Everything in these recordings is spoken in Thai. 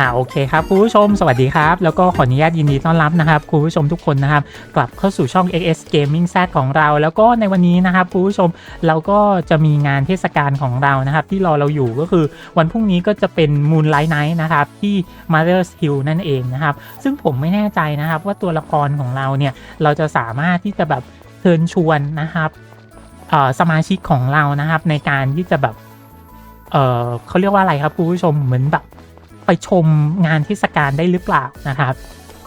อ่าโอเคครับคุณผู้ชมสวัสดีครับ แล้วก็ขออนุญาตยินดีต้อนรับนะครับคุณผู้ชมทุกคนนะครับ กลับเข้าสู่ช่อง XS Gaming Z ของเรา แล้วก็ในวันนี้นะครับคุณผู้ชมเราก็จะมีงานเทศกาลของเรานะครับ ที่รอเราอยู่ก็คือวันพรุ่งนี้ก็จะเป็น Moonlight Night นะครับ ที่ Mother's Hill นั่นเองนะครับ ซึ่งผมไม่แน่ใจนะครับว่าตัวละครของเราเนี่ย เราจะสามารถที่จะแบบเชิญชวนนะครับสมาชิกของเรานะครับ ในการที่จะแบบเเขาเรียกว่าอะไรครับคุณผู้ชมเหมือนแบบ ไปชมงานเทศกาลได้หรือเปล่านะครับ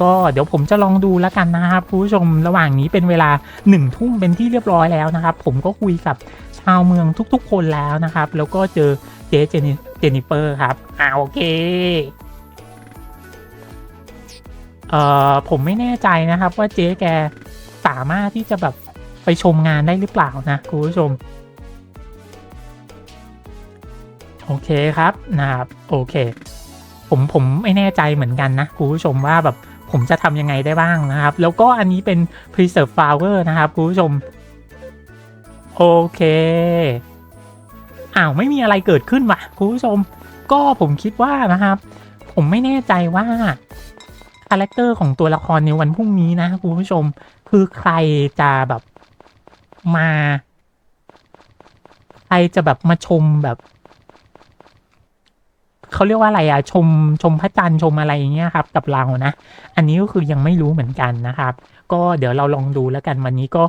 ก็เดี๋ยวผมจะลองดูแล้วกันนะครับคุณผู้ชมระหว่างนี้เป็นเวลาหนึ่งทุ่มเป็นที่เรียบร้อยแล้วนะครับ ผมก็คุยกับชาวเมืองทุกๆ คนแล้วนะครับ แล้วก็เจอเจ๊เจนิเจนนิเฟอร์ครับอ่าโอเคเอ่อผมไม่แน่ใจนะครับว่าเจ๊แกสามารถที่จะแบบไปชมงานได้หรือเปล่านะคุณผู้ชมโอเคครับนะครับโอเค ผมผมไม่แน่ใจเหมือนกันนะคุณผู้ชมว่าแบบผมจะทำยังไงได้บ้างนะครับ แล้วก็อันนี้เป็น preserve flower นะครับคุณผู้ชม โอเคอ้าวไม่มีอะไรเกิดขึ้นว่ะคุณผู้ชม ก็ผมคิดว่านะครับ ผมไม่แน่ใจว่าคาแรคเตอร์ของตัวละครในวันพรุ่งนี้นะคุณผู้ชม คือใครจะแบบมา ใครจะแบบมาชมแบบ เขาเรียกว่าอะไรอะชมชมพระจันทร์ชมอะไรอย่างเงี้ยครับ กับเรานะ อันนี้ก็คือยังไม่รู้เหมือนกันนะครับ ก็เดี๋ยวเราลองดูแล้วกันวันนี้ก็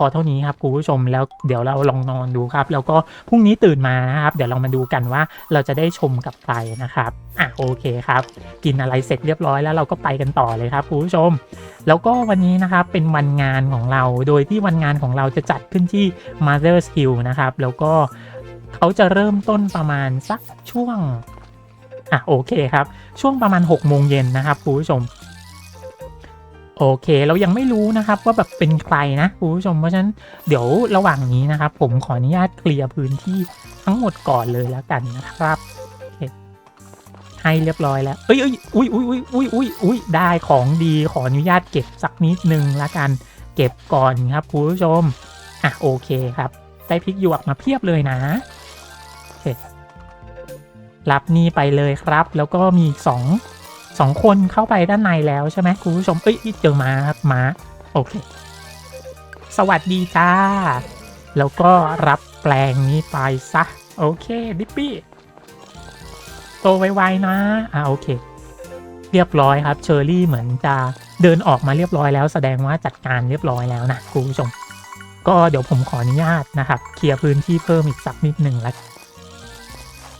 พอเท่านี้ครับคุณผู้ชมแล้วเดี๋ยวเราลองนอนดูครับ แล้วก็พรุ่งนี้ตื่นมานะครับ เดี๋ยวเรามาดูกันว่าเราจะได้ชมกับใครนะครับอะโอเคครับ กินอะไรเสร็จเรียบร้อยแล้วเราก็ไปกันต่อเลยครับคุณผู้ชม แล้วก็วันนี้นะครับเป็นวันงานของเรา โดยที่วันงานของเราจะจัดขึ้นที่ Mother's Hill นะครับ แล้วก็เขาจะเริ่มต้นประมาณสักช่วง อะโอเคครับ ช่วงประมาณ6โมงเย็นนะครับคุณผู้ชม โอเค เรายังไม่รู้นะครับว่าแบบเป็นใครนะคุณผู้ชม เพราะฉะนั้นเดี๋ยวระหว่างนี้นะครับ ผมขออนุญาตเคลียร์พื้นที่ทั้งหมดก่อนเลยแล้วกันนะครับให้เรียบร้อยแล้ว เอ้ยเอ้ยอุ้ยอุ้ยอุ้ยอุ้ยอุ้ยอุ้ยได้ของดีขออนุญาตเก็บสักนิดนึงละกัน เก็บก่อนครับคุณผู้ชม อะโอเคครับ ได้พริกหยวกมาเพียบเลยนะ รับนี่ไปเลยครับ แล้วก็มีสองสองคนเข้าไปด้านในแล้วใช่ไหมคุณผู้ชมเอ้ยเจอมาครับมาโอเค สวัสดีจ้า แล้วก็รับแปลงนี้ไปซะ โอเคดิปปี้โตไวๆนะ อ่าโอเค เรียบร้อยครับเชอรี่เหมือนจะเดินออกมาเรียบร้อยแล้ว แสดงว่าจัดการเรียบร้อยแล้วนะคุณผู้ชม ก็เดี๋ยวผมขออนุญาตนะครับ เคลียร์พื้นที่เพิ่มอีกสักนิดหนึ่งแล้ว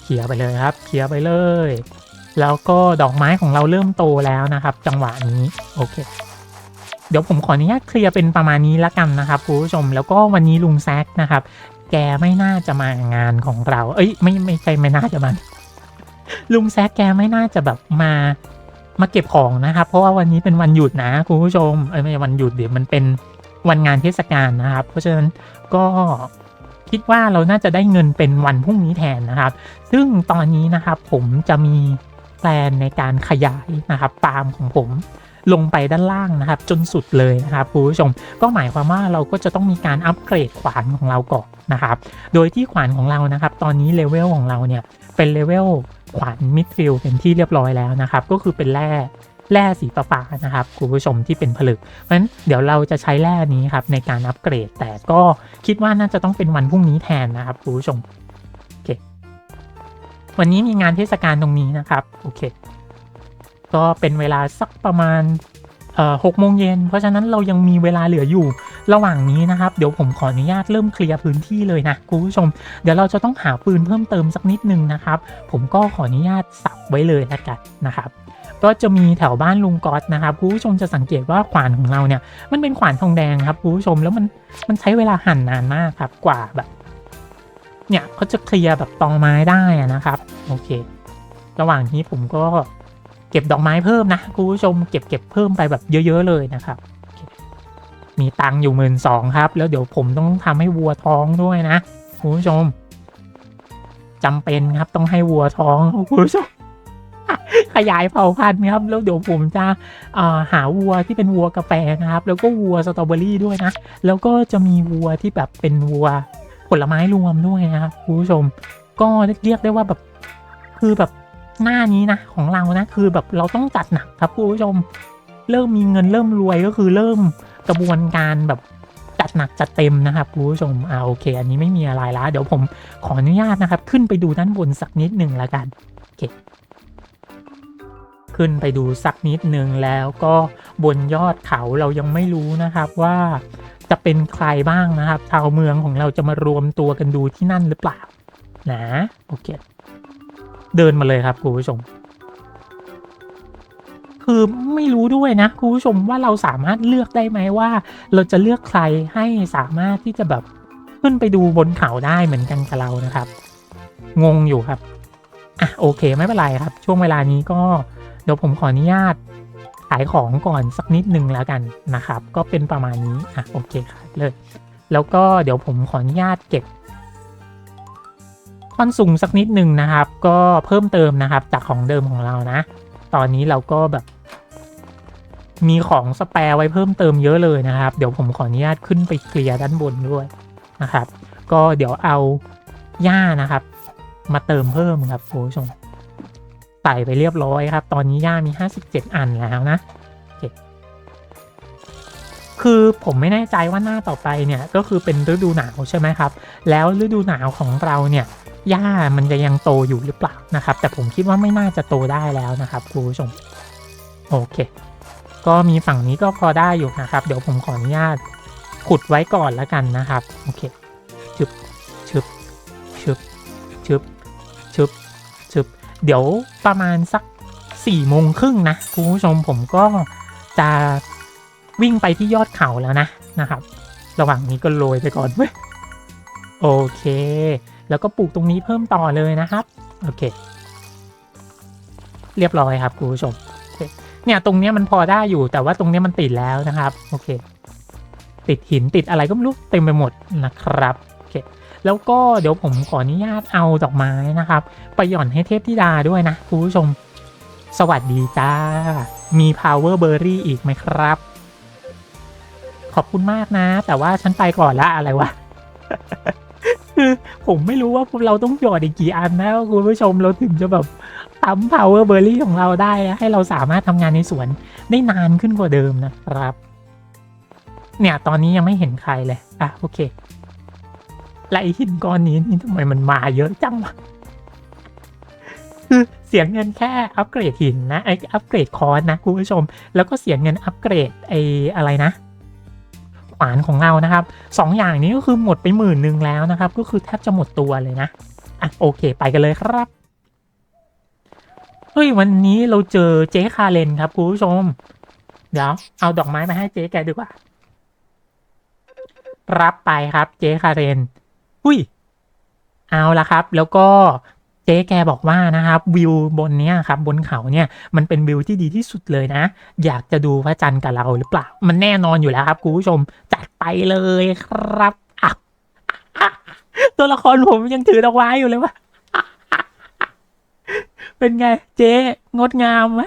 เคลียร์ไปเลยครับ เคลียร์ไปเลย แล้วก็ดอกไม้ของเราเริ่มโตแล้วนะครับ จังหวะนี้โอเค เดี๋ยวผมขออนุญาตเคลียร์เป็นประมาณนี้ละกันนะครับคุณผู้ชมแล้วก็วันนี้ลุงแซกนะครับ แกไม่น่าจะมางานของเรา เอ้ยไม่ไม่ใช่ไม่น่าจะมาลุงแซกแกไม่น่าจะแบบมามาเก็บของนะครับ เพราะว่าวันนี้เป็นวันหยุดนะคุณผู้ชมเอ้ยไม่ใช่วันหยุดเดี๋ยวมันเป็นวันงานเทศกาลนะครับ เพราะฉะนั้นก็ คิดว่าเราน่าจะได้เงินเป็นวันพรุ่งนี้แทนนะครับ ซึ่งตอนนี้นะครับผมจะมีแพลนในการขยายนะครับฟาร์มของผมลงไปด้านล่างนะครับจนสุดเลยนะครับคุณผู้ชมก็หมายความว่าเราก็จะต้องมีการอัปเกรดขวานของเราก่อนนะครับ โดยที่ขวานของเรานะครับ ตอนนี้เลเวลของเราเนี่ยเป็นเลเวลขวานมิดฟิลเป็นที่เรียบร้อยแล้วนะครับ ก็คือเป็นแร่ แร่สีฟ้านะครับคุณผู้ชมที่เป็นผลึก เพราะฉะนั้นเดี๋ยวเราจะใช้แร่นี้ครับในการอัปเกรด แต่ก็คิดว่าน่าจะต้องเป็นวันพรุ่งนี้แทนนะครับคุณผู้ชมโอเควันนี้มีงานเทศกาลตรงนี้นะครับโอเคก็เป็นเวลาสักประมาณเอ่อหกโมงเย็นเพราะฉะนั้นเรายังมีเวลาเหลืออยู่ระหว่างนี้นะครับ เดี๋ยวผมขออนุญาตเริ่มเคลียร์พื้นที่เลยนะคุณผู้ชม เดี๋ยวเราจะต้องหาปืนเพิ่มเติมสักนิดนึงนะครับ ผมก็ขออนุญาตสับไว้เลยละกันนะครับ ก็จะมีแถวบ้านลุงก๊อตนะครับคุณผู้ชมจะสังเกตว่าขวานของเราเนี่ย มันเป็นขวานทองแดงครับคุณผู้ชมแล้วมันมันใช้เวลาหั่นนานมากครับกว่าแบบ เนี่ยเขาจะเคลียร์แบบตองไม้ได้นะครับโอเค ระหว่างนี้ผมก็เก็บดอกไม้เพิ่มนะคุณผู้ชมเก็บเก็บเพิ่มไปแบบเยอะๆเลยนะครับ มีตังอยู่หมื่นสองครับ แล้วเดี๋ยวผมต้องทำให้วัวท้องด้วยนะคุณผู้ชมจำเป็นครับต้องให้วัวท้องคุณผู้ชม ขยายเผ่าพันธุ์ครับแล้วเดี๋ยวผมจะหาวัวที่เป็นวัวกาแฟนะครับ แล้วก็วัวสตรอเบอรี่ด้วยนะ แล้วก็จะมีวัวที่แบบเป็นวัวผลไม้รวมด้วยนะครับคุณผู้ชม ก็เรียกได้ว่าแบบคือแบบหน้านี้นะของเรานะ คือแบบเราต้องจัดหนักครับคุณผู้ชม เริ่มมีเงินเริ่มรวยก็คือเริ่มกระบวนการแบบจัดหนักจัดเต็มนะครับคุณผู้ชมอ่าโอเค อันนี้ไม่มีอะไรละเดี๋ยวผมขออนุญาตนะครับ ขึ้นไปดูด้านบนสักนิดหนึ่งละกันโอเค ขึ้นไปดูสักนิดหนึ่งแล้วก็บนยอดเขาเรายังไม่รู้นะครับว่าจะเป็นใครบ้างนะครับ ชาวเมืองของเราจะมารวมตัวกันดูที่นั่นหรือเปล่า นะโอเคเดินมาเลยครับคุณผู้ชม คือไม่รู้ด้วยนะคุณผู้ชมว่าเราสามารถเลือกได้ไหมว่า เราจะเลือกใครให้สามารถที่จะแบบขึ้นไปดูบนเขาได้เหมือนกันกับเรานะครับ งงอยู่ครับอะโอเคไม่เป็นไรครับ ช่วงเวลานี้ก็ ดี๋ยวผมขออนุญาตขายของก่อนสักนิดนึงแล้วกันนะครับ ก็เป็นประมาณนี้อะโอเคขายเลย แล้วก็เดี๋ยวผมขออนุญาตเก็บท่อนสูงสักนิดหนึ่งนะครับ ก็เพิ่มเติมนะครับจากของเดิมของเรานะ ตอนนี้เราก็แบบมีของสแปร์ไว้เพิ่มเติมเยอะเลยนะครับ เดี๋ยวผมขออนุญาตขึ้นไปเคลียร์ด้านบนด้วยนะครับ ก็เดี๋ยวเอาหญ้านะครับ มาเติมเพิ่มครับคุณผู้ชม ส่ไปเรียบร้อยครับ ตอนนี้หญ้ามี 57 อันแล้วนะคคือผมไม่แน่ใจว่าหน้าต่อไปเนี่ยก็คือเป็นฤดูหนาวใช่ไหมครับ แล้วฤดูหนาวของเราเนี่ยหญ้ามันจะยังโตอยู่หรือเปล่านะครับ แต่ผมคิดว่าไม่น่าจะโตได้แล้วนะครับคุณผู้ชมโอเค ก็มีฝั่งนี้ก็พอได้อยู่นะครับ เดี๋ยวผมขออนุญาตขุดไว้ก่อนแล้วกันนะครับ โอเคชึบชึบชึบชึบ เดี๋ยวประมาณสักสี่โมงครึ่งนะคุณผู้ชมผมก็จะวิ่งไปที่ยอดเขาแล้วนะนะครับ ระหว่างนี้ก็โรยไปก่อนเว้ยโอเค แล้วก็ปลูกตรงนี้เพิ่มต่อเลยนะครับ โอเค เรียบร้อยครับคุณผู้ชมเนี่ยตรงนี้มันพอได้อยู่แต่ว่าตรงนี้มันติดแล้วนะครับ โอเค ติดหินติดอะไรก็ไม่รู้เต็มไปหมดนะครับ แล้วก็เดี๋ยวผมขออนุญาตเอาดอกไม้นะครับ ไปหย่อนให้เทพธิดาด้วยนะคุณผู้ชม สวัสดีจ้า มี power berry อีกไหมครับ ขอบคุณมากนะ แต่ว่าฉันไปก่อนละอะไรวะคือผมไม่รู้ว่าพวกเราต้องหยอดอีกกี่อันนะคุณผู้ชมเราถึงจะแบบตั้ม power berry ของเราได้ให้เราสามารถทำงานในสวนได้นานขึ้นกว่าเดิมนะครับ เนี่ยตอนนี้ยังไม่เห็นใครเลยอะโอเค และไอหินก้อนนี้นี่ทำไมมันมาเยอะจังวะคือเสียเงินแค่อัปเกรดหินนะไออัปเกรดคอนนะคุณผู้ชม แล้วก็เสียเงินอัปเกรดไออะไรนะขวานของเรานะครับสองอย่างนี้ก็คือหมดไปหมื่นหนึ่งแล้วนะครับ ก็คือแทบจะหมดตัวเลยนะอะโอเค ไปกันเลยครับเฮ้ยวันนี้เราเจอเจ๊คาเลนครับคุณผู้ชม เดี๋ยวเอาดอกไม้มาให้เจ๊แกดีกว่า รับไปครับเจ๊คาเรน อุ้ย เอาละครับ แล้วก็เจ๊แกบอกว่านะครับวิวบนเนี้ยครับบนเขาเนี่ยมันเป็นวิวที่ดีที่สุดเลยนะ อยากจะดูพระจันทร์กับเราหรือเปล่า มันแน่นอนอยู่แล้วครับคุณผู้ชมจัดไปเลยครับอะตัวละครผมยังถือดอกไม้อยู่เลยวะเป็นไง เจ๊งดงามไหม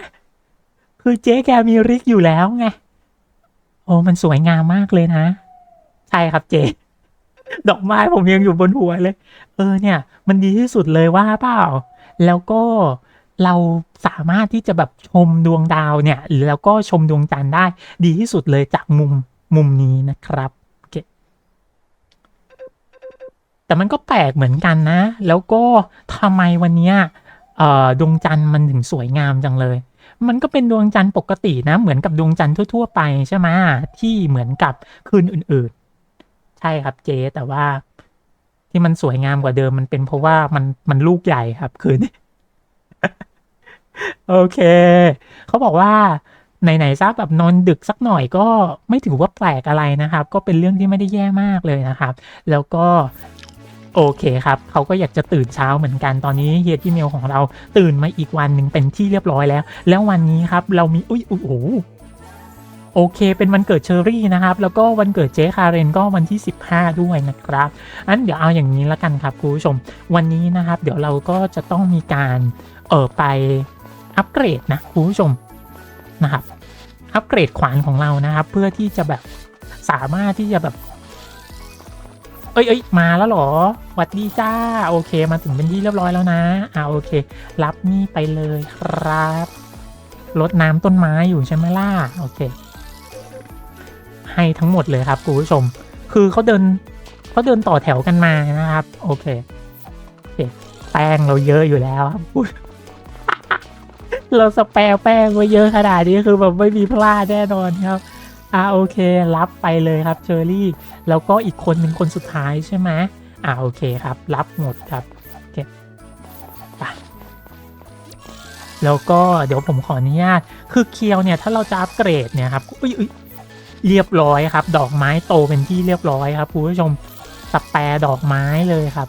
คือเจ๊แกมีริกอยู่แล้วไง โอ้มันสวยงามมากเลยนะ ใช่ครับเจ๊ ดอกไม้ผมยังอยู่บนหัวเลย เออเนี่ย มันดีที่สุดเลยว่าเปล่า แล้วก็เราสามารถที่จะแบบชมดวงดาวเนี่ยแล้วก็ชมดวงจันทร์ได้ดีที่สุดเลยจากมุมมุมนี้นะครับแต่มันก็แปลกเหมือนกันนะ แล้วก็ทำไมวันเนี้ยดวงจันทร์มันถึงสวยงามจังเลย มันก็เป็นดวงจันทร์ปกตินะ เหมือนกับดวงจันทร์ทั่ว ๆ ไปใช่ไหมที่เหมือนกับคืนอื่น ใช่ครับเจ๊แต่ว่าที่มันสวยงามกว่าเดิมมันเป็นเพราะว่ามันมันลูกใหญ่ครับ คืนนี้โอเค เขาบอกว่าไหนๆซะแบบนอนดึกสักหน่อยก็ไม่ถือว่าแปลกอะไรนะครับ ก็เป็นเรื่องที่ไม่ได้แย่มากเลยนะครับ แล้วก็โอเคครับ เขาก็อยากจะตื่นเช้าเหมือนกันตอนนี้เฮียที่เมลของเราตื่นมาอีกวันหนึ่งเป็นที่เรียบร้อยแล้ว แล้ววันนี้ครับ เรามีอุ้ยอุ้ยโอ้โห โอเค เป็นวันเกิดเชอรี่นะครับ แล้วก็วันเกิดเจ๊คาเรนก็วันที่ 15 ด้วยนะครับอันเดี๋ยวเอาอย่างนี้ละกันครับคุณผู้ชม วันนี้นะครับ เดี๋ยวเราก็จะต้องมีการเออไปอัปเกรดนะคุณผู้ชมนะครับ อัปเกรดขวานของเรานะครับ เพื่อที่จะแบบสามารถที่จะแบบ เอ้ยเอ้ยมาแล้วหรอหวัดดีจ้า โอเค มาถึงเป็นที่เรียบร้อยแล้วนะ อ่าโอเค รับนี่ไปเลยครับรดน้ำต้นไม้อยู่ใช่ไหมล่ะ โอเค ให้ทั้งหมดเลยครับคุณผู้ชม คือเขาเดินเขาเดินต่อแถวกันมานะครับ โอเคเแป้งเราเยอะอยู่แล้วครับเราสแปรแป้งไว้เยอะขนาดนี้คือแบบไม่มีพลาดแน่นอนครับอ่าโอเค รับไปเลยครับเชอรี่ แล้วก็อีกคนเป็นคนสุดท้ายใช่ไหมอ่าโอเคครับ รับหมดครับโอเคไปแล้วก็เดี๋ยวผมขออนุญาต คือเคียวเนี่ย ถ้าเราจะอัปเกรดเนี่ยครับอุ้ย เรียบร้อยครับ ดอกไม้โตเป็นที่เรียบร้อยครับคุณผู้ชมสแปรดอกไม้เลยครับ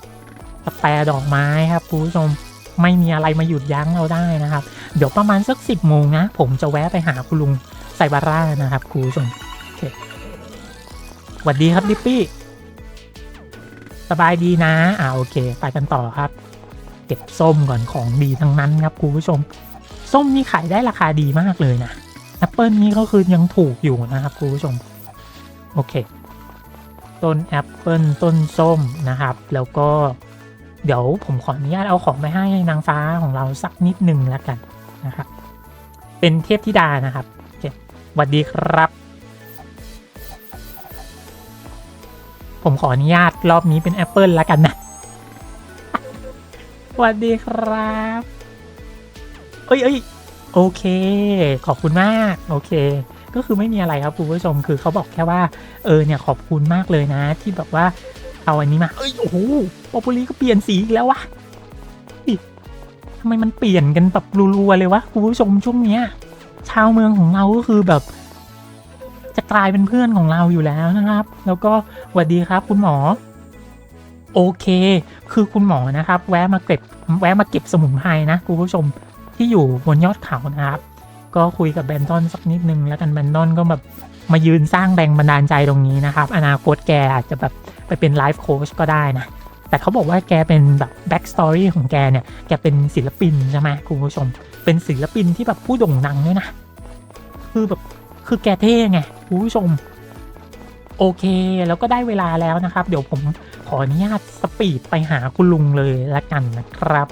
สแปรดอกไม้ครับคุณผู้ชมไม่มีอะไรมาหยุดยั้งเราได้นะครับ เดี๋ยวประมาณสักสิบโมงนะ ผมจะแวะไปหาคุณลุงไซบาร่านะครับคุณผู้ชมโอเคสวัสดีครับดิปปี้สบายดีนะอ่าโอเค ไปกันต่อครับ เก็บส้มก่อนของดีทั้งนั้นครับคุณผู้ชม ส้มนี่ขายได้ราคาดีมากเลยนะ แอปเปิลนี่ก็คือยังถูกอยู่นะครับคุณผู้ชม โอเค ต้นแอปเปิลต้นส้มนะครับ แล้วก็เดี๋ยวผมขออนุญาตเอาของไปให้นางฟ้าของเราสักนิดหนึ่งแล้วกันนะครับ เป็นเทพธิดานะครับโอเคสวัสดีครับ ผมขออนุญาตรอบนี้เป็นแอปเปิลแล้วกันนะสวัสดีครับ เอ้ยเอ้ย โอเค ขอบคุณมาก โอเค ก็คือไม่มีอะไรครับคุณผู้ชม คือเขาบอกแค่ว่า เออ เนี่ย ขอบคุณมากเลยนะ ที่แบบว่า เอาอันนี้มา เอ้ย โอ้โหปอปุลีก็เปลี่ยนสีอีกแล้ววะทำไมมันเปลี่ยนกันแบบรัวๆเลยวะคุณผู้ชมช่วงเนี้ย ชาวเมืองของเราก็คือแบบ จะกลายเป็นเพื่อนของเราอยู่แล้วนะครับ แล้วก็สวัสดีครับ คุณหมอ โอเค คือคุณหมอนะครับ แวะมาเก็บ แวะมาเก็บสมุนไพรนะคุณผู้ชม ที่อยู่บนยอดเขานะครับ ก็คุยกับแบนดอนสักนิดนึงแล้วกันแบนดอนก็แบบมายืนสร้างแรงบันดาลใจตรงนี้นะครับ อนาคตแกอาจจะแบบไปเป็นไลฟ์โค้ชก็ได้นะ แต่เขาบอกว่าแกเป็นแบบแบ็กสตอรี่ของแกเนี่ย แกเป็นศิลปินใช่ไหมคุณผู้ชม เป็นศิลปินที่แบบผู้โด่งดังด้วยนะ คือแบบคือแกเท่ไงคุณผู้ชม โอเค แล้วก็ได้เวลาแล้วนะครับ เดี๋ยวผมขออนุญาตสปีดไปหาคุณลุงเลยละกันนะครับ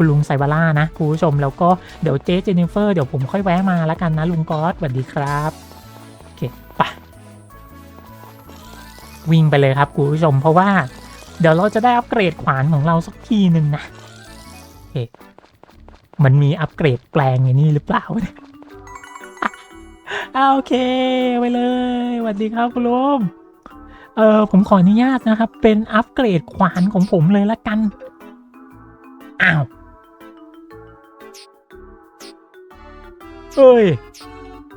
คุณลุงไซบาร่านะคุณผู้ชมแล้วก็เดี๋ยวเจ๊เจนนิเฟอร์เดี๋ยวผมค่อยแวะมาและกันนะลุงก๊อตสวัสดีครับโอเคไปวิ่งไปเลยครับคุณผู้ชมเพราะว่าเดี๋ยวเราจะได้อัปเกรดขวานของเราสักทีหนึ่งนะโอเคมันมีอัปเกรดแปลงอย่างนี้หรือเปล่าเนี่ยโอเคไปเลยสวัสดีครับคุณลุงเออผมขออนุญาตนะครับ เป็นอัปเกรดขวานของผมเลยละกัน อ้าว เอ้ย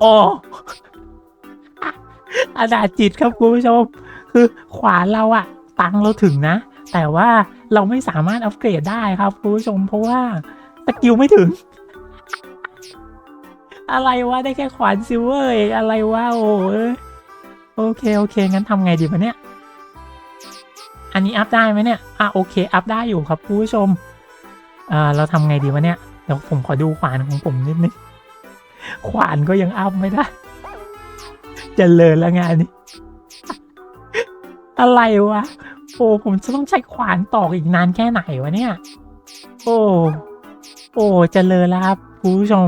อ๋ออาดาจิตครับคุณผู้ชม คือขวานเราอะตังเราถึงนะ แต่ว่าเราไม่สามารถอัปเกรดได้ครับคุณผู้ชม เพราะว่าสกิลไม่ถึง อะไรวะได้แค่ขวานซิลเวอร์เองอะไรวะโอ้ยโอเคโอเค งั้นทำไงดีวะเนี่ย อันนี้อัพได้ไหมเนี่ย อะโอเค อัพได้อยู่ครับคุณผู้ชม อ่าเราทำไงดีวะเนี่ย เดี๋ยวผมขอดูขวานของผมนิดนึง ขวานก็ยังอัพไม่ได้เจะเลยแล้วงานนี้ อะไรวะ โอ้ผมจะต้องใช้ขวานตอกอีกนานแค่ไหนวะเนี่ย โอ้โอ้เจริญแล้วครับคุณผู้ชม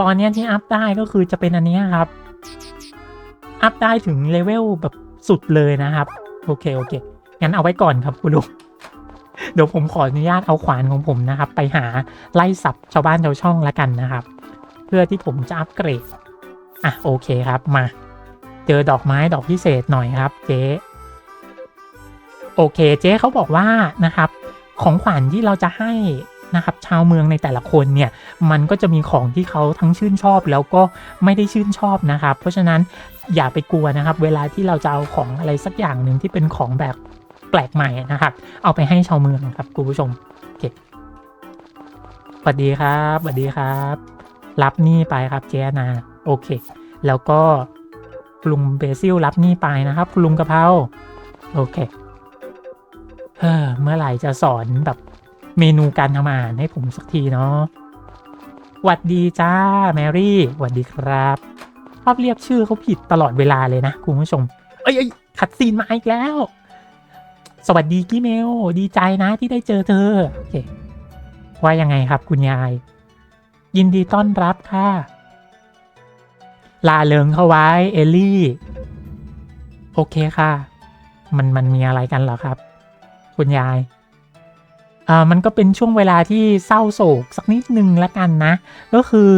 ตอนนี้ที่อัพได้ก็คือจะเป็นอันนี้ครับ อัพได้ถึงเลเวลแบบสุดเลยนะครับ โอเคโอเคงั้นเอาไว้ก่อนครับคุณลุงเดี๋ยวผมขออนุญาตเอาขวานของผมนะครับ ไปหาไล่สับชาวบ้านชาวช่องแล้วกันนะครับ พื่อที่ผมจะอัปเกรด อะโอเคครับมา เจอดอกไม้ดอกพิเศษหน่อยครับเจ๊โอเคเจ๊เขาบอกว่านะครับของขวัญที่เราจะให้นะครับชาวเมืองในแต่ละคนเนี่ยมันก็จะมีของที่เขาทั้งชื่นชอบแล้วก็ไม่ได้ชื่นชอบนะครับ เพราะฉะนั้นอย่าไปกลัวนะครับ เวลาที่เราจะเอาของอะไรสักอย่างหนึ่งที่เป็นของแบบแปลกใหม่นะครับ เอาไปให้ชาวเมืองครับคุณผู้ชมโอเคสวัสดีครับสวัสดีครับ รับหนี่ไปครับเจนาโอเค แล้วก็ลุงเบซิลรับหนี่ไปนะครับคุณลุงกะเพราโอเคเฮ้อเมื่อไหร่จะสอนแบบเมนูการทำอาหารให้ผมสักทีเนาะหวัดดีจ้าแมรี่หวัดดีครับชอบเรียกชื่อเขาผิดตลอดเวลาเลยนะคุณผู้ชม เอ้ยเอ้ขัดซีนมาอีกแล้ว สวัสดีกิเมล ดีใจนะที่ได้เจอเธอ โอเค ว่ายังไงครับคุณยาย ยินดีต้อนรับค่ะ ลาเริงเข้าไว้ เอลลี่ โอเคค่ะ มันมันมีอะไรกันเหรอครับ คุณยายอ่อมันก็เป็นช่วงเวลาที่เศร้าโศกสักนิดนึงละกันนะ ก็คือ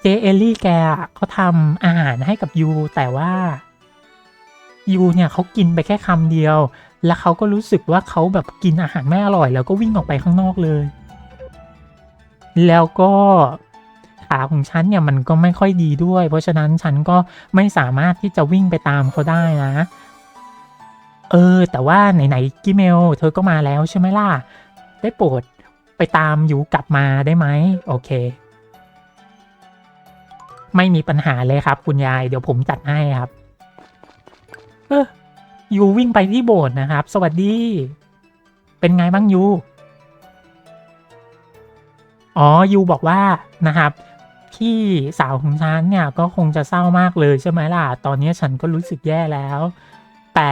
เจเอลลี่แกเขาทำอาหารให้กับยูแต่ว่ายูเนี่ยเขากินไปแค่คำเดียว แล้วเขาก็รู้สึกว่าเขาแบบกินอาหารไม่อร่อย แล้วก็วิ่งออกไปข้างนอกเลย แล้วก็ขาของฉันเนี่ยมันก็ไม่ค่อยดีด้วย เพราะฉะนั้นฉันก็ไม่สามารถที่จะวิ่งไปตามเขาได้นะ เออ แต่ว่าไหนๆกิเมล เธอก็มาแล้วใช่ไหมล่ะ ได้โปรดไปตามอยู่กลับมาได้ไหมโอเค ไม่มีปัญหาเลยครับ คุณยาย เดี๋ยวผมจัดให้ครับ เออยูวิ่งไปที่โบสถ์นะครับ สวัสดี เป็นไงบ้างยู อ๋อยูบอกว่านะครับพี่สาวของฉันเนี่ยก็คงจะเศร้ามากเลยใช่ไหมล่ะ ตอนนี้ฉันก็รู้สึกแย่แล้ว แต่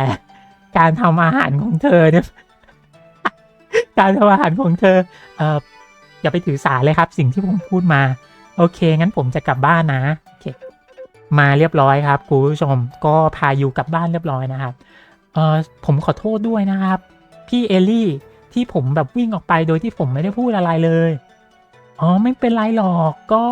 การทำอาหารของเธอเนี่ยการทำอาหารของเธอเอ่ออย่าไปถือสาเลยครับ สิ่งที่ผมพูดมา โอเค งั้นผมจะกลับบ้านนะโอเคมาเรียบร้อยครับคุณผู้ชมก็พายูกลับบ้านเรียบร้อยนะครับเอ่อผมขอโทษด้วยนะครับ พี่เอลลี่ที่ผมแบบวิ่งออกไปโดยที่ผมไม่ได้พูดอะไรเลย อ๋อไม่เป็นไรหรอกก็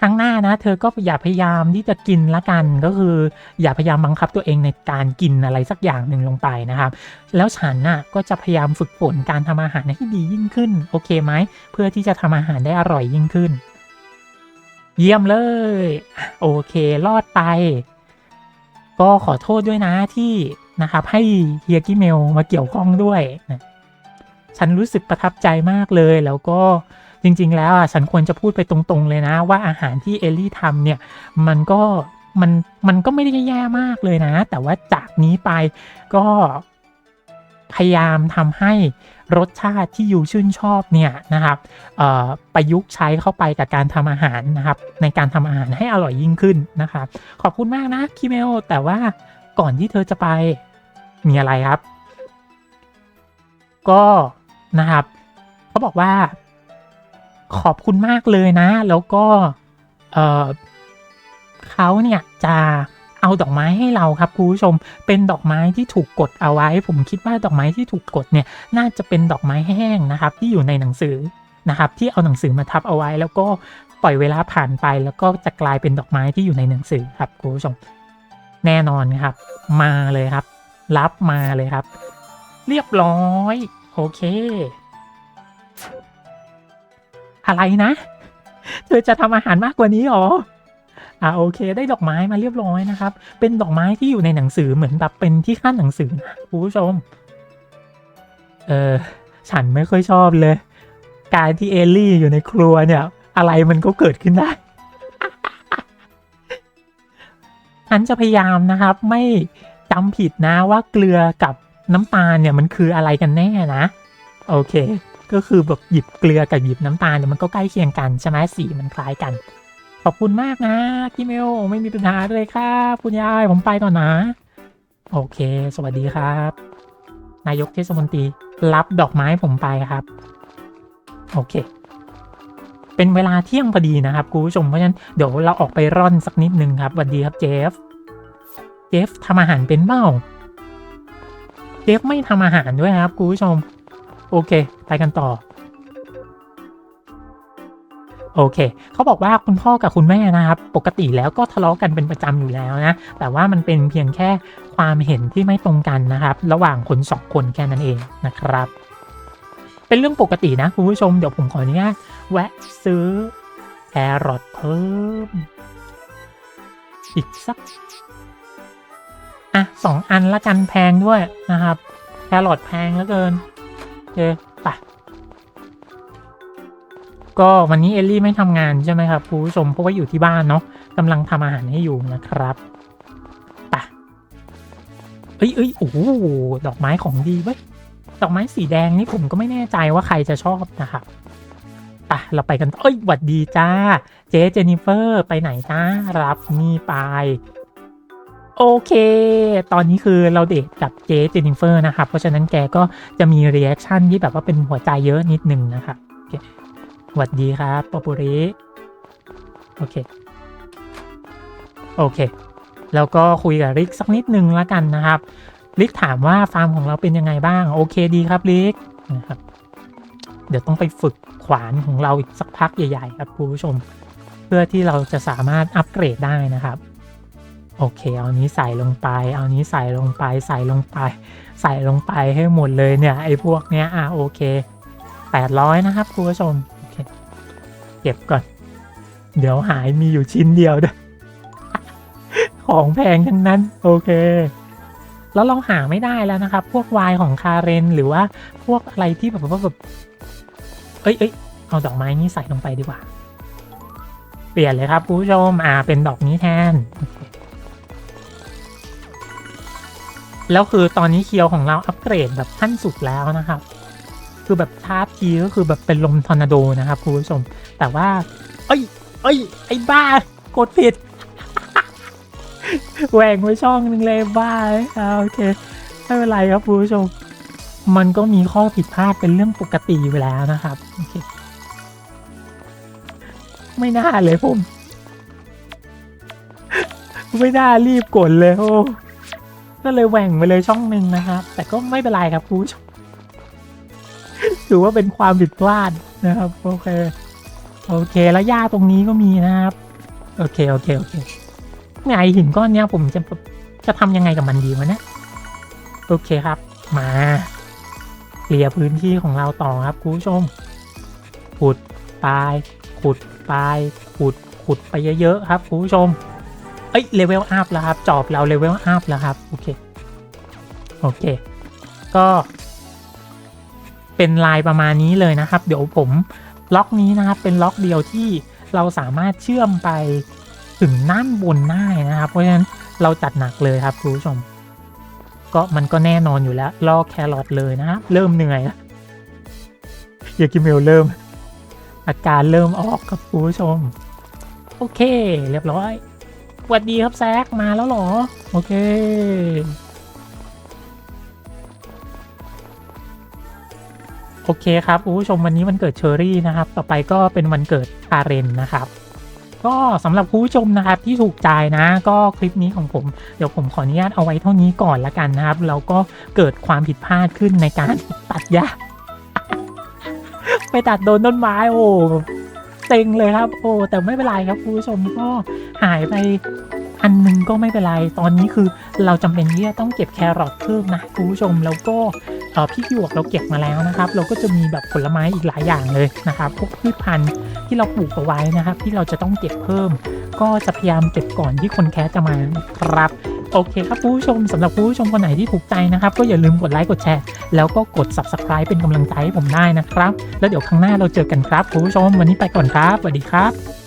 ครั้งหน้านะ เธอก็อย่าพยายามที่จะกินละกันก็คือ อย่าพยายามบังคับตัวเองในการกินอะไรสักอย่างหนึ่งลงไปนะครับ แล้วฉันน่ะก็จะพยายามฝึกฝนการทำอาหารให้ดียิ่งขึ้น โอเคไหมเพื่อที่จะทำอาหารได้อร่อยยิ่งขึ้น เยี่ยมเลย โอเครอดไป ก็ขอโทษด้วยนะที่นะครับ ให้เฮียกิเมลมาเกี่ยวข้องด้วยนะ ฉันรู้สึกประทับใจมากเลย แล้วก็จริง ๆ แล้วอะฉันควรจะพูดไปตรงๆเลยนะ ว่าอาหารที่เอลลี่ทำเนี่ย มันก็มันมันก็ไม่ได้แย่มากเลยนะ แต่ว่าจากนี้ไปก็พยายามทำให้รสชาติที่ยูชื่นชอบเนี่ยนะครับประยุกต์ใช้เข้าไปกับการทำอาหารนะครับในการทำอาหารให้อร่อยยิ่งขึ้นนะครับขอบคุณมากนะคิเมลแต่ว่าก่อนที่เธอจะไปมีอะไรครับ ก็ นะครับเขาบอกว่า ขอบคุณมากเลยนะ แล้วก็เออเขาเนี่ยจะเอาดอกไม้ให้เราครับคุณผู้ชม เป็นดอกไม้ที่ถูกกดเอาไว้ ผมคิดว่าดอกไม้ที่ถูกกดเนี่ยน่าจะเป็นดอกไม้แห้งนะครับ ที่อยู่ในหนังสือนะครับ ที่เอาหนังสือมาทับเอาไว้ แล้วก็ปล่อยเวลาผ่านไป แล้วก็จะกลายเป็นดอกไม้ที่อยู่ในหนังสือครับคุณผู้ชม แน่นอนครับ มาเลยครับ รับมาเลยครับ เรียบร้อย โอเค อะไรนะ เธอจะทำอาหารมากกว่านี้หรออ่าโอเค ได้ดอกไม้มาเรียบร้อยนะครับ เป็นดอกไม้ที่อยู่ในหนังสือเหมือนแบบเป็นที่ขั้นหนังสือนะคุณผู้ชม เออฉันไม่ค่อยชอบเลย การที่เอลลี่อยู่ในครัวเนี่ย อะไรมันก็เกิดขึ้นได้ฉันจะพยายามนะครับ ไม่จำผิดนะว่าเกลือกับ น้ำตาลเนี่ยมันคืออะไรกันแน่นะ โอเค ก็คือแบบหยิบเกลือกับหยิบน้ำตาลเนี่ยมันก็ใกล้เคียงกันใช่ไหมสีมันคล้ายกัน ขอบคุณมากนะกิเมลไม่มีปัญหาเลยครับคุณยายผมไปก่อนนะ โอเค สวัสดีครับ นายกเทศมนตรีรับดอกไม้ผมไปครับ โอเค เป็นเวลาเที่ยงพอดีนะครับคุณผู้ชมเพราะฉะนั้นเดี๋ยวเราออกไปร่อนสักนิดนึงครับสวัสดีครับเจฟ เจฟทำอาหารเป็นเปล่า เจฟไม่ทำอาหารด้วยครับคุณผู้ชม โอเค ไปกันต่อ โอเค เขาบอกว่าคุณพ่อกับคุณแม่นะครับ ปกติแล้วก็ทะเลาะกันเป็นประจำอยู่แล้วนะ แต่ว่ามันเป็นเพียงแค่ความเห็นที่ไม่ตรงกันนะครับ ระหว่างคนสองคนแค่นั้นเองนะครับ เป็นเรื่องปกตินะคุณผู้ชม เดี๋ยวผมขออนุญาตแวะซื้อแครอทเพิ่มอีกสัก อะสองอันละกันแพงด้วยนะครับ แครอทแพงเหลือเกินเคไปก็วันนี้เอลลี่ไม่ทำงานใช่ไหมครับคุณผู้ชมเพราะว่าอยู่ที่บ้านเนาะกำลังทำอาหารให้อยู่นะครับไปเอ้ยเอ้ยโอ้ดอกไม้ของดีเว้ยดอกไม้สีแดงนี่ผมก็ไม่แน่ใจว่าใครจะชอบนะครับไปเราไปกันเอ้ยหวัดดีจ้า เจ๊เจนนิเฟอร์ ไปไหนจ้ารับนี่ไป โอเค ตอนนี้คือเราเดทกับเจเจนนิเฟอร์นะครับ เพราะฉะนั้นแกก็จะมีเรีแอคชั่นที่แบบว่าเป็นหัวใจเยอะนิดนึงนะครับโอเคสวัสดีครับปอปุริโอเค โอเค แล้วก็คุยกับริกสักนิดนึงแล้วกันนะครับ ริกถามว่าฟาร์มของเราเป็นยังไงบ้าง โอเคดีครับริกนะครับ เดี๋ยวต้องไปฝึกขวานของเราอีกสักพักใหญ่ ๆ ครับคุณผู้ชม เพื่อที่เราจะสามารถอัปเกรดได้นะครับ โอเค เอานี้ใส่ลงไป เอานี้ใส่ลงไป ใส่ลงไป ใส่ลงไปให้หมดเลยเนี่ย ไอ้พวกเนี้ย อะ โอเค 800 นะครับคุณผู้ชม โอเค เก็บก่อน เดี๋ยวหายมีอยู่ชิ้นเดียวด้วย ของแพงทั้งนั้น โอเค แล้วเราหาไม่ได้แล้วนะครับ พวกวายของคาเรน หรือว่าพวกอะไรที่แบบว่าแบบ เอ้ยเอ้ยเอาดอกไม้นี้ใส่ลงไปดีกว่า เปลี่ยนเลยครับคุณผู้ชม อ่า เป็นดอกนี้แทน แล้วคือตอนนี้เคียวของเราอัปเกรดแบบขั้นสุดแล้วนะครับ คือแบบชาร์จทีก็คือแบบเป็นลมทอร์นาโดนะครับคุณผู้ชม แต่ว่า เอ้ย เอ้ย ไอ้บ้ากดผิดแหว่งไว้ช่องนึงเลยบ้าอ่าโอเคไม่เป็นไรครับคุณผู้ชม มันก็มีข้อผิดพลาดเป็นเรื่องปกติอยู่แล้วนะครับโอเคไม่น่าเลยผม ไม่น่ารีบกดเลยโอ้ ก็เลยแหว่งไปเลยช่องหนึ่งนะครับ แต่ก็ไม่เป็นไรครับคุณผู้ชมถือว่าเป็นความผิดพลาดนะครับโอเคโอเคแล้วหญ้าตรงนี้ก็มีนะครับ โอเคโอเคโอเคไงหินก้อนเนี้ยผมจะจะทำยังไงกับมันดีวะเนี่ยโอเคครับ มาเคลียร์พื้นที่ของเราต่อครับคุณผู้ชม ขุดไปขุดไปขุดขุดไปเยอะๆครับคุณผู้ชม อ้ยเลเวลอัพแล้วครับจอบเราเลเวลอัพแล้วครับโอเคโอเค ก็เป็นลายประมาณนี้เลยนะครับ เดี๋ยวผมล็อกนี้นะครับ เป็นล็อกเดียวที่เราสามารถเชื่อมไปถึงน่านบนได้นะครับ เพราะฉะนั้นเราจัดหนักเลยครับคุณผู้ชม ก็มันก็แน่นอนอยู่แล้วลอกแครอทเลยนะครับ เริ่มเหนื่อยอยากิเมลเริ่ม อาการเริ่มออกครับคุณผู้ชม โอเค เรียบร้อย สวัสดีครับแซกมาแล้วหรอ โอเค โอเคครับคุณผู้ชมวันนี้วันเกิดเชอรี่นะครับ ต่อไปก็เป็นวันเกิดคาเรนนะครับก็สำหรับผู้ชมนะครับที่ถูกใจนะ ก็คลิปนี้ของผมเดี๋ยวผมขออนุญาตเอาไว้เท่านี้ก่อนละกันนะครับ แล้วก็เกิดความผิดพลาดขึ้นในการตัดหญ้าไปตัดโดนต้นไม้โอ้ เต็งเลยครับ โอ้แต่ไม่เป็นไรครับคุณผู้ชมก็หายไปอันหนึงก็ไม่เป็นไร ตอนนี้คือเราจำเป็นที่จะต้องเก็บแครอทเพิ่มนะคุณผู้ชมแล้วก็พี่หยวกเราเก็บมาแล้วนะครับ เราก็จะมีแบบผลไม้อีกหลายอย่างเลยนะครับพวกพืชพันธุ์ที่เราปลูกเอาไว้นะครับ ที่เราจะต้องเก็บเพิ่ม ก็จะพยายามเก็บก่อนที่คนแคสจะมาครับ โอเคครับผู้ชมสำหรับผู้ชมคนไหนที่ถูกใจนะครับ ก็อย่าลืมกดไลค์กดแชร์ แล้วก็กด subscribe เป็นกำลังใจให้ผมได้นะครับ แล้วเดี๋ยวครั้งหน้าเราเจอกันครับผู้ชมวันนี้ไปก่อนครับสวัสดีครับ